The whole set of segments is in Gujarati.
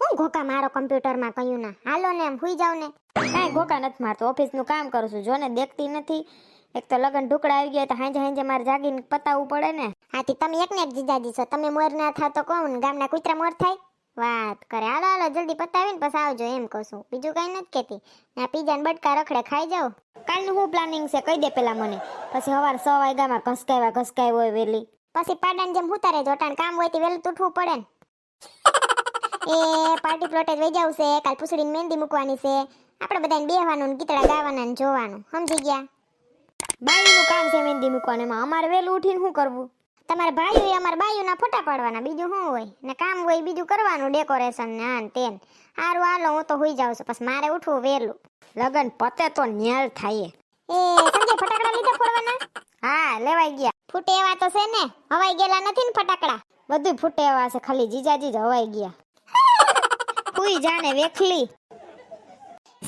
હું ઘોકા મારો કમ્પ્યુટરમાં કયું ના. હાલો ને એમ હુઈ જાવ ને. કાંઈ ઘોકા નથી મારતો. ઓફિસનું કામ કરું છું. જોને દેખતી નથી. એક તો લગન ઢુકડા આવી ગયા તો હાંજે હાંજે મારે જાગીને પતાવવું પડે ને. હાથી, તમે એક ને એક જીજાજી છો તમે મોર ના થા તો કોણ ગામના કૂતરા મોર થાય? વાત કરે. હાલો હાલો, જલ્દી પતાવીને પછી આવજો એમ કહું છું. બીજું કઈ નથી કેતી ના, પીઝાને બટકા રખડે ખાઈ જાઓ. કાલનું શું પ્લાનિંગ છે? કહી દે પેલા મને. પછી સવાર સો વાગ્યામાં ઘસકાવ્યા ઘસકાય હોય વેલી. પછી પાડાને જેમ ઉતારે જોટાણ કામ હોય તે વહેલું તૂટવું પડે ને. એ પાર્ટી પ્લોટે જ વહી છે કાલ પૂછડીને મહેંદી મૂકવાની છે. આપણે બધાને બેહવાનું ને ગીતડા ગાવાના ને જોવાનું. સમજી ગયા? બાયુનું કામ છે મહેંદી મૂકવાનું. એમાં અમારે વહેલું ઉઠીને શું કરવું? તમારે ભાઈઓ અમારા બાઈઓના ફોટા પાડવાના બીજું શું હોય? ને કામ હોય બીજું કરવાનું ડેકોરેશન ને આ તેન. સારું હાલો હું તો હોઈ જાઉં છું. પછી મારે ઉઠવું વહેલું. લગન પતે તો ન્યાલ થાય. એ સંજય ફટાકડા લીધા ફોડવાના? હા લેવાઈ ગયા. ફૂટે એવા તો છે ને હવાઈ ગયેલા નથી ને ફટાકડા? બધું ફૂટે એવા છે ખાલી જીજાજી જ હવાઈ ગયા. હુઈ જાને વેખલી.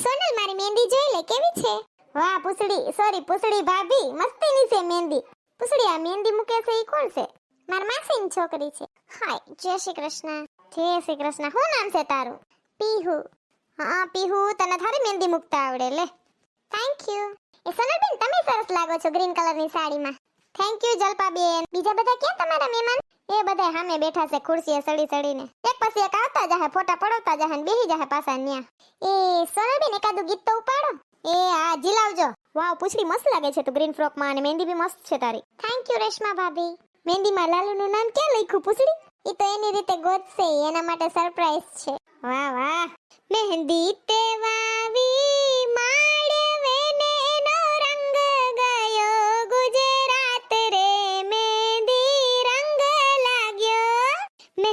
સોનલ, મારી મહેંદી જોઈ લે, કેવી છે? વાહ પુસડી સોરી પુસડી ભાભી, મસ્તીની છે મહેંદી પુસડી આ મહેંદી મૂકે છે ઈ કોણ છે? મારા માસીની છોકરી છે. હાય, જય શ્રી કૃષ્ણ. જય શ્રી કૃષ્ણ, શું નામ છે તારું? પીહુ. હા, પીહુ, તને થારી મહેંદી મૂકતા આવડે, લે. થેન્ક યુ એ સોનલબેન, તમે સરસ લાગો છો ગ્રીન કલરની સાડીમાં. Thank you Jalpaben. બીજા બધા ક્યાં તમારા મહેમાન? એ બધા સામે બેઠા છે ખુરશીએ સડી સડીને. એક પછી એક આવતા જાહે, ફોટા પડાવતા જાહે બેહી જાહે પાછા ન્યા. એ સોનલબેન એકાદું ગીત તો ઉપાડો. એ હા જીલાવજો. વાવ, પૂછડી મસ્ત લાગે છે તું ગ્રીન ફ્રોકમાં અને મહેંદી બી મસ્ત છે તારી. થેન્ક યુ રેશમા ભાભી. મહેંદીમાં લાલુનું નામ ક્યાં લખ્યું, પૂછડી? એ તો એની રીતે ગોતશે, એના માટે સરપ્રાઈઝ છે. વાહ વાહ. મહેંદી તે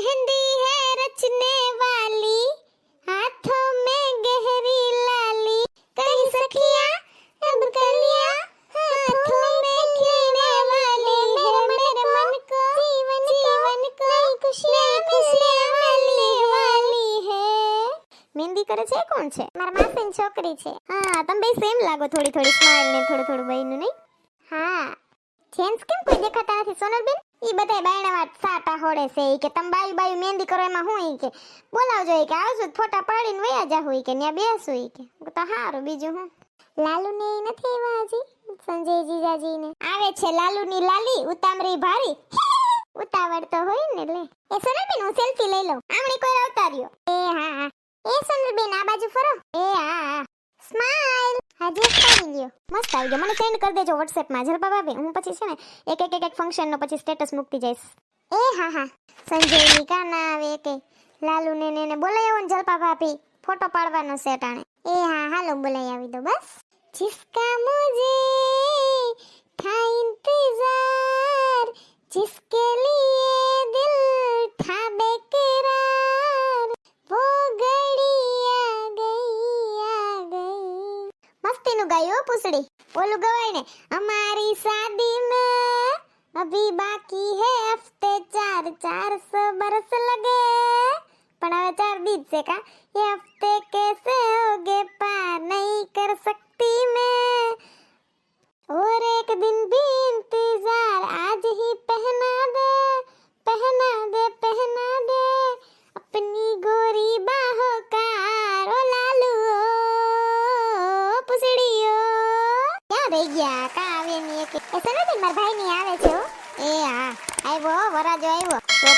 મહેંદી હે રચને વાલી हाथों में गहरी लाली कहीं सखिया अब कलिया हाथों में खिलने वाली है मेरे मन को जीवन जीवन को नई खुशियाँ खुशियाँ वाली वाली है મહેંદી કરે છે એ કોણ છે મારા માસીની છોકરી છે હા તમે બે સેમ લાગો થોડી થોડી સ્માઈલ ને થોડું થોડું બહેનું નહીં હા જેન્ટ્સ કેમ કોઈ દેખાતા નથી સોનલબેન ઈ બધાય બાયણા વાત સાટા હોડે છે કે તમે બાયું બાયું મહેંદી કરો, એમાં હું કે બોલાવજો કે આવજો ફોટા પાડીને વયા જા હોય કે ન્યા બેસું કે. તો હારું, બીજું હું. લાલુ ને નથી આવ્યા હજી? સંજય જીજાજી ને આવે છે લાલુ ની લાલી, ઉતામરી ભારી. ઉતાવળ તો હોય ને લે. એ સોનલબેન, હું સેલ્ફી લઈ લઉં. આમણી કોઈ આવતા રહ્યો એ હા એ સોનલબેન, આ બાજુ ફરો. એ હા હાજી ગયો મસ્ત આઈડિયો મને સેન્ડ કરી દેજો વોટ્સએપમાં જલપા ભાભી, હું પછી છે ને એક એક એક એક ફંક્શનનો પછી સ્ટેટસ મૂકતી જઈશ. એ હા હા. સંજય કા ના આવે કે લાલુ ને ને બોલાય ને જલપા ભાભી. ફોટો પાડવાનો છે ટાણે એ હા, હાલો બોલાઈ આવી દો બસ. જિસકા મુજ ઓલું ગવાય ને. અમારી શાદી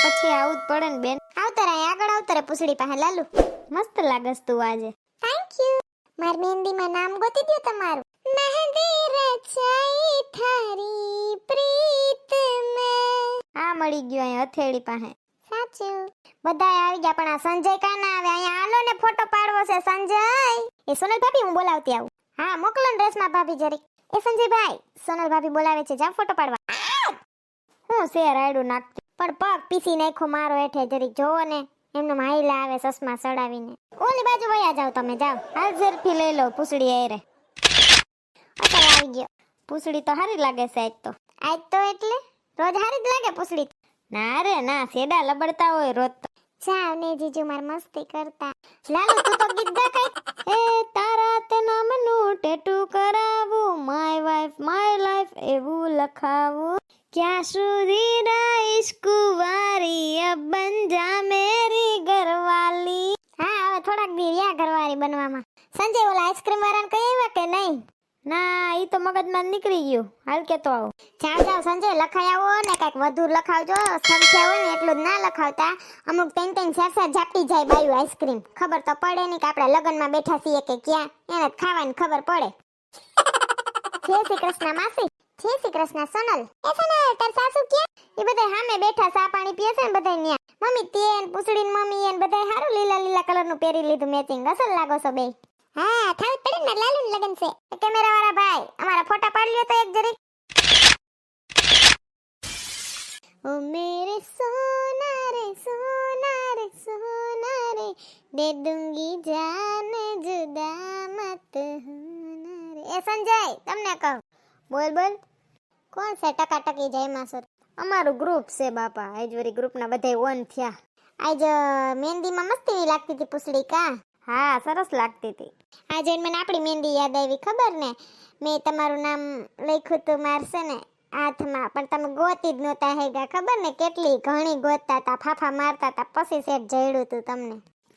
પછી આવું જ પડે ને બેન. આવતા અહીં આગળ આવતર પૂછડી પાસે. લાલુ મસ્ત લાગસ તું આજે. થેન્ક યુ માર મહેંદીમાં નામ ગોતી દો તમારું. મહેંદી રચાઈ થારી પ્રીત મે આ મળી ગયો અહીં હથેળી પાસે. સાચું. બધાય આવી ગયા પણ આ સંજય કા ના આવે. અહીંયા હાલો ને ફોટો પાડવો છે સંજય. એ સોનલ ભાભી હું બોલાવતી આવું. હા મોકલો ને ડ્રેસમાં ભાભી જરીક. એ સંજયભાઈ સોનલ ભાભી બોલાવે છે જા ફોટો પાડવા. હું શેર આડું નાખતી. પણ પગ પીસી નાખો મારો હેઠે જરીક. જોવો ને, એમને માહિલા આવે સસમા સડાવીને. ઓલી બાજુ વયા જાવ તમે જાવ હાલ સેલ્ફી લઈ લો, પૂછડી આયરે. અત્યારે આવી ગયો. પૂછડી તો સારી લાગે છે આજ તો. આજ તો એટલે? રોજ હારી જ લાગે પૂછડી? ના રે, ના સેડા લબડતા હોય રોજ તો. જાવ ને, જીજુ માર મસ્તી કરતા. લાલુ, તું તો ગીત ગા એ તારા તે નામનું ટેટુ કરાવું. માય વાઇફ માય લાઈફ એવું લખાવું. ક્યાં સુધી રહીશ કુંવારી બન જા મેરી ઘરવાલી. પાણી બનવામાં. સંજય ઓલા આઈસ્ક્રીમ વાળાને કહી આવ્યા કે નહીં? ના એ તો મગજમાં નીકળી ગયું. હાલ કેતો આવો. જાઓ જાઓ સંજય લખાઈ આવો ને કંઈક વધુ લખાવજો. સંખ્યા હોય ને એટલું જ ના લખાવતા. અમુક ટેન ટેન ચાર ઝાપટી જાય બાયું આઈસ્ક્રીમ ખબર તો પડે નહીં કે આપણે લગ્નમાં બેઠા છીએ કે ક્યાં. એને ખાવાની ખબર પડે. જય શ્રી કૃષ્ણ માસી. જય શ્રી કૃષ્ણ સોનલ. એ સોનલ તાર સાસુ ક્યાં એ બધા સામે બેઠા ચા પાણી પીએ છે ને બધા ન્યા. મમ્મી તે ને પૂછડી મમ્મી ને બધા સારું લીલા લીલા કલરનું પહેરી લીધું મેચિંગ અસલ લાગો છો બે હા થાવી પડે ને લાલુ ને લગન છે. કેમેરા વાળા ભાઈ, અમારા ફોટા પાડી લ્યો તો એક જરી. ઓ મેરે સોના રે સોના રે સોના રે. દે દુંગી જાન જુદા મત હોના રે. એ સંજય, તમને કહું. બોલ બોલ. કોણ છે ટકા ટકી જય માસુર અમારું ગ્રુપ છે બાપા. આજ ગ્રુપના બધા ઓન થયા. આજ મહેંદીમાં મસ્તી લાગતી હતી પૂછડી કા હા, સરસ લાગતી હતી. આજે મને આપણી મહેંદી યાદ આવી, ખબર ને? મેં તમારું નામ લખ્યું હતું મારશે ને, હાથમાં. પણ તમે ગોતી જ નહોતા હેગા ખબર ને? કેટલી ઘણી ગોતતા હતા ફાફા મારતા હતા પછી સેટ જડ્યું હતું તમને.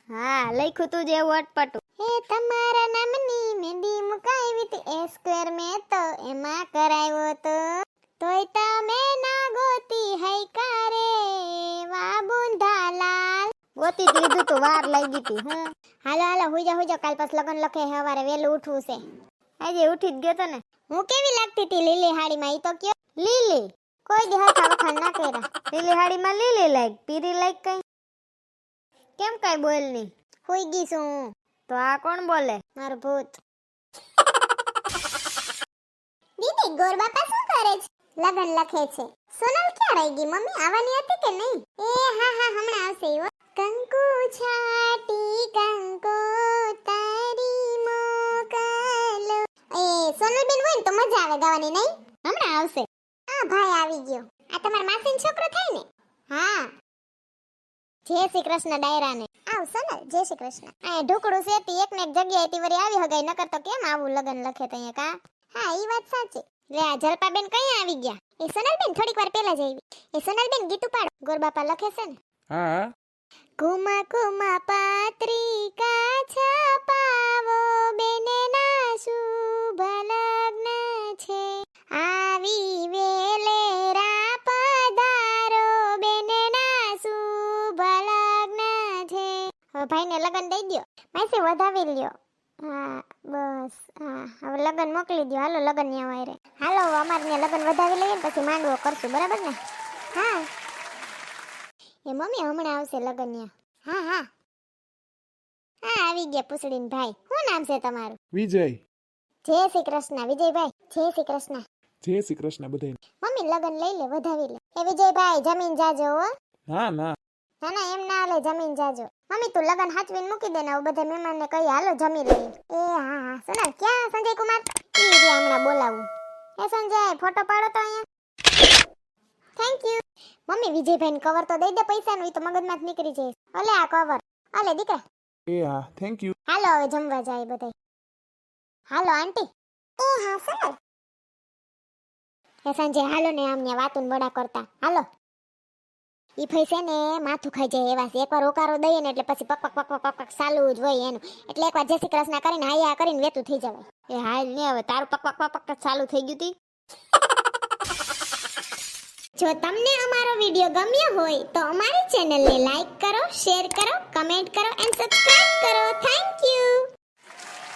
હા, લખ્યું તું જે એવું અટપટું. હે તમારા નામની મહેંદી મુકાવી હતી એ સ્ક્વેર મેં તો એમાં કરાવ્યો તો તોય તમે ના ગોતી હૈ કારે વા બુંધાલાલ ગોતી જ લીધું તું વાર લાગી હતી હું હાલો હાલો હુઈ જા હુઈ જા કાલ પાસ લગન લખે હવારે વહેલું ઉઠવું છે આજે ઉઠી જ ગયો તો ને હું કેવી લાગતી હતી લીલી હાડીમાં ઈ તો કયો લીલી કોઈ દી હરખા વખાણ ના કર્યા લીલી હાડીમાં લીલી લાઈક પીરી લાઈક કઈ કેમ કઈ બોલ નહીં હુઈ ગઈ છું હું. તો આ કોણ બોલે મારું ભૂત દીદી ગોર બાપા શું કરે છે લગન લખે છે. સોનલ ક્યાં રહી ગઈ? મમ્મી આવવાની હતી કે નહીં? એ હા હા, હમણાં આવશે હો. કંકુ છાટી, કંકુ તારી મોકલો. એ સોનલબેન હોય ને તો મજા આવે ગાવાની, નહીં? હમણાં આવશે. હા ભાઈ આવી ગયો. આ તમારા માસીનો છોકરો થાય ને? હા. જય શ્રી કૃષ્ણ ડાયરાને. આવ સોનલ, જય શ્રી કૃષ્ણ. આ ઢોકળું સેટી એક ને એક જગ્યાએ તી વળી આવી હગાઈ, નકર તો કેમ આવું લગન લખે તો કા? હા, ઈ વાત સાચી. લે આ જલપાબેન કઈ આવી ગયા? એ સોનલબેન થોડીક વાર પહેલા જ આવી. એ સોનલબેન ગીત ઉપાડો. ગોરબાપા લખે છે ને? હા. કુમા કુમા પાત્રિકા છપાવો બેને ના શુભ લગ્ન છે. આવી વેલે રા પધારો બેને ના શુભ લગ્ન છે. હવે ભાઈને લગ્ન દઈ દો માસી વધાવી લ્યો. હા. બસ હા હવે લગન મોકલી દ્યો. હાલો લગન ન્યા વાયરે. હાલો અમારે ત્યાં લગન વધાવી લઈએ ને પછી માંડવો કરશું બરાબર ને? હા. એ મમ્મી હમણાં આવશે લગન્યા હા હા. હા આવી ગયા પૂછડીન ભાઈ. શું નામ છે તમારું? વિજય. જય શ્રી કૃષ્ણ વિજયભાઈ. જય શ્રી કૃષ્ણ. જય શ્રી કૃષ્ણ બધાને મમ્મી લગન લઈ લે વધાવી લે. એ વિજયભાઈ જમીન જાજો હો. ના ના. ના ના એમ ના હાલે જમીન જાજો. મમ્મી તું લગન હાચવીને મૂકી દે ને હવે બધા મહેમાનને કહી હાલો જમી લઈએ. એ હા હા. સોનલ ક્યાં સંજય કુમાર? ઈ રે હમણાં બોલાવું. એ સંજય ફોટો પાડો તો અહીંયા. થેન્ક યુ મમ્મી વિજયભાઈને કવર તો દઈ દે પૈસાનું ઈ તો મગજમાં જ નીકળી જાય. અલે આ કવર અલે દીકરા. એ હા થેન્ક યુ હાલો હવે જમવા જાય બધાય. હાલો આંટી. એ હા સર એ સાંજે હાલો ને આમને વાતું બડા કરતા. હાલો. ઈ ફઈ છે ને માથું ખાઈ જાય એવા છે. એકવાર ઓકારો દઈએ ને એટલે પછી પક પક પક પક પક ચાલુ જ હોય એનું. એટલે એકવાર જય શ્રી કૃષ્ણ કરીને હાયા કરીને વેતું થઈ જવાય. એ હાલ ને હવે તારું પક પક પક પક ચાલુ થઈ ગયું હતી જો તમને અમારો વીડિયો ગમ્યો હોય તો અમારી ચેનલને લાઈક કરો શેર કરો કમેન્ટ કરો એન્ડ સબસ્ક્રાઇબ કરો.